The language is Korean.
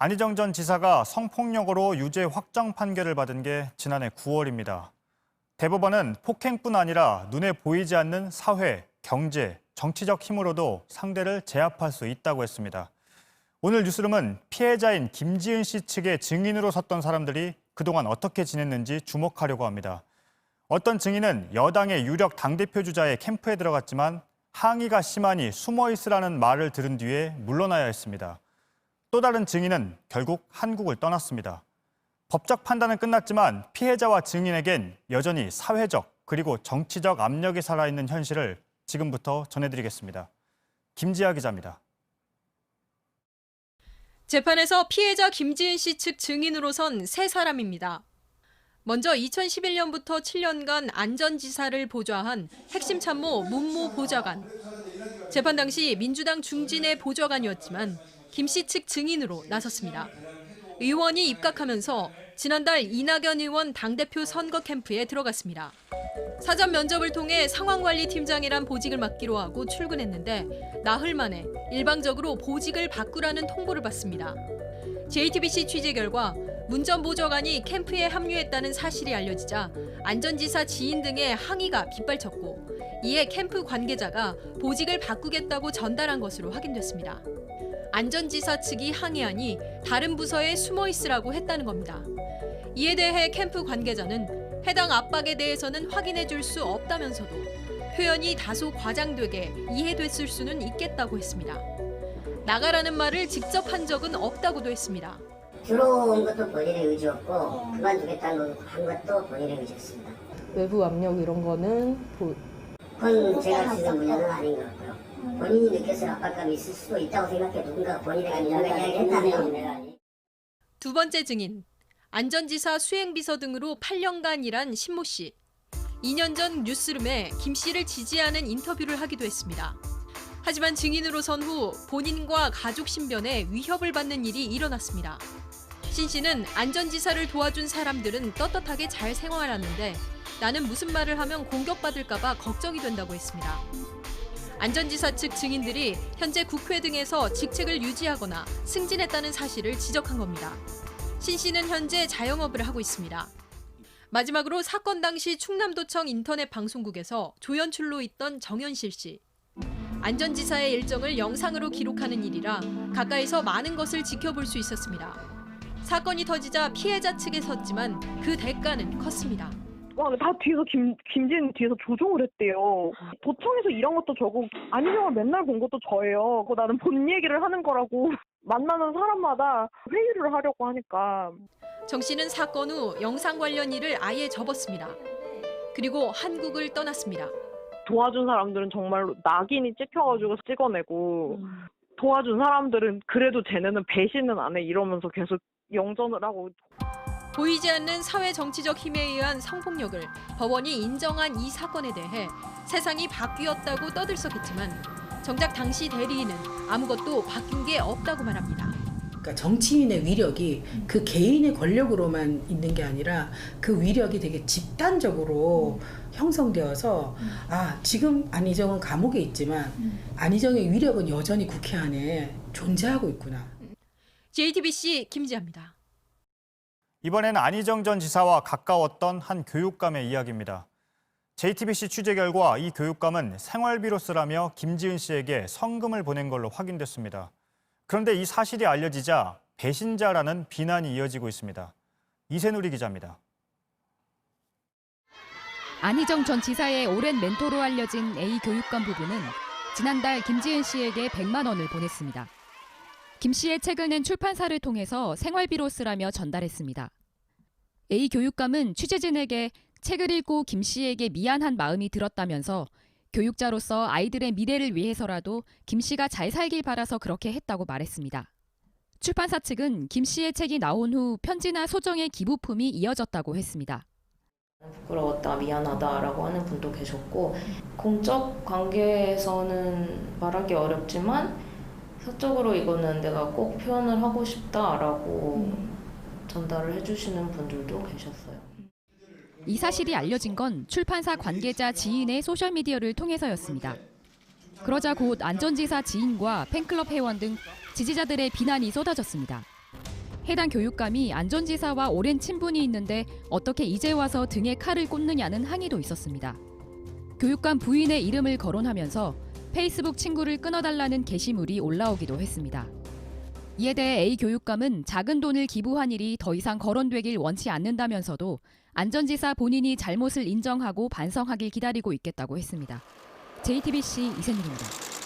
안희정 전 지사가 성폭력으로 유죄 확정 판결을 받은 게 지난해 9월입니다. 대법원은 폭행뿐 아니라 눈에 보이지 않는 사회, 경제, 정치적 힘으로도 상대를 제압할 수 있다고 했습니다. 오늘 뉴스룸은 피해자인 김지은 씨 측의 증인으로 섰던 사람들이 그동안 어떻게 지냈는지 주목하려고 합니다. 어떤 증인은 여당의 유력 당대표 주자의 캠프에 들어갔지만 항의가 심하니 숨어 있으라는 말을 들은 뒤에 물러나야 했습니다. 또 다른 증인은 결국 한국을 떠났습니다. 법적 판단은 끝났지만 피해자와 증인에겐 여전히 사회적 그리고 정치적 압력이 살아있는 현실을 지금부터 전해드리겠습니다. 김지아 기자입니다. 재판에서 피해자 김지은 씨 측 증인으로 선 세 사람입니다. 먼저 2011년부터 7년간 안전지사를 보좌한 핵심 참모 문모 보좌관. 재판 당시 민주당 중진의 보좌관이었지만 김씨 측 증인으로 나섰습니다. 의원이 입각하면서 지난달 이낙연 의원 당대표 선거 캠프에 들어갔습니다. 사전 면접을 통해 상황관리팀장이란 보직을 맡기로 하고 출근했는데 나흘 만에 일방적으로 보직을 바꾸라는 통보를 받습니다. JTBC 취재 결과 문전 보좌관이 캠프에 합류했다는 사실이 알려지자 안전지사 지인 등의 항의가 빗발쳤고 이에 캠프 관계자가 보직을 바꾸겠다고 전달한 것으로 확인됐습니다. 안전지사 측이 항의하니 다른 부서에 숨어 있으라고 했다는 겁니다. 이에 대해 캠프 관계자는 해당 압박에 대해서는 확인해 줄 수 없다면서도 표현이 다소 과장되게 이해됐을 수는 있겠다고 했습니다. 나가라는 말을 직접 한 적은 없다고도 했습니다. 들어온 것도 본인의 의지였고 그만두겠다는 한 것도 본인의 의지였습니다. 외부 압력 이런 거는 보- 그건 제가 지금 문제는 아닌 것 같고요. 본인이 느꼈을 압박감이 있을 수도 있다고 생각해 누군가 본인에게 누군가 이야기했다면 두 번째 증인 안전지사 수행비서 등으로 8년간 일한 신모 씨. 2년 전 뉴스룸에 김 씨를 지지하는 인터뷰를 하기도 했습니다. 하지만 증인으로 선 후 본인과 가족 신변에 위협을 받는 일이 일어났습니다. 신 씨는 안전지사를 도와준 사람들은 떳떳하게 잘 생활하는데 나는 무슨 말을 하면 공격받을까봐 걱정이 된다고 했습니다. 안전지사 측 증인들이 현재 국회 등에서 직책을 유지하거나 승진했다는 사실을 지적한 겁니다. 신 씨는 현재 자영업을 하고 있습니다. 마지막으로 사건 당시 충남도청 인터넷 방송국에서 조연출로 있던 정현실 씨. 안전지사의 일정을 영상으로 기록하는 일이라 가까이서 많은 것을 지켜볼 수 있었습니다. 사건이 터지자 피해자 측에 섰지만 그 대가는 컸습니다. 와, 다 뒤에서 김, 김진 뒤에서 조종을 했대요. 도청에서 일한 것도 저고, 안희정을 맨날 본 것도 저예요. 그거 나는 본 얘기를 하는 거라고. 만나는 사람마다 회의를 하려고 하니까. 정 씨는 사건 후 영상 관련 일을 아예 접었습니다. 그리고 한국을 떠났습니다. 도와준 사람들은 정말로 낙인이 찍혀가지고 찍어내고, 도와준 사람들은 그래도 쟤네는 배신은 안 해. 이러면서 계속 영전을 하고. 보이지 않는 사회 정치적 힘에 의한 성폭력을 법원이 인정한 이 사건에 대해 세상이 바뀌었다고 떠들썩했지만 정작 당시 대리인은 아무것도 바뀐 게 없다고 말합니다. 그러니까 정치인의 위력이 그 개인의 권력으로만 있는 게 아니라 그 위력이 되게 집단적으로 형성되어서 아 지금 안희정은 감옥에 있지만 안희정의 위력은 여전히 국회 안에 존재하고 있구나. JTBC 김지아입니다. 이번에는 안희정 전 지사와 가까웠던 한 교육감의 이야기입니다. JTBC 취재 결과 이 교육감은 생활비로 쓰라며 김지은 씨에게 성금을 보낸 걸로 확인됐습니다. 그런데 이 사실이 알려지자 배신자라는 비난이 이어지고 있습니다. 이세누리 기자입니다. 안희정 전 지사의 오랜 멘토로 알려진 A 교육감 부부는 지난달 김지은 씨에게 100만 원을 보냈습니다. 김 씨의 낸 출판사를 통해서 생활비로 쓰라며 전달했습니다. A 교육감은 취재진에게 책을 읽고 김 씨에게 미안한 마음이 들었다면서 교육자로서 아이들의 미래를 위해서라도 김 씨가 잘 살길 바라서 그렇게 했다고 말했습니다. 출판사 측은 김 씨의 책이 나온 후 편지나 소정의 기부품이 이어졌다고 했습니다. 부끄러웠다, 미안하다라고 하는 분도 계셨고 공적 관계에서는 말하기 어렵지만 사적으로 이거는 내가 꼭 표현을 하고 싶다라고 전달을 해주시는 분들도 계셨어요. 이 사실이 알려진 건 출판사 관계자 지인의 소셜미디어를 통해서였습니다. 그러자 곧 안전지사 지인과 팬클럽 회원 등 지지자들의 비난이 쏟아졌습니다. 해당 교육감이 안전지사와 오랜 친분이 있는데 어떻게 이제 와서 등에 칼을 꽂느냐는 항의도 있었습니다. 교육감 부인의 이름을 거론하면서 페이스북 친구를 끊어달라는 게시물이 올라오기도 했습니다. 이에 대해 A 교육감은 작은 돈을 기부한 일이 더 이상 거론되길 원치 않는다면서도 안전지사 본인이 잘못을 인정하고 반성하길 기다리고 있겠다고 했습니다. JTBC 이세민입니다.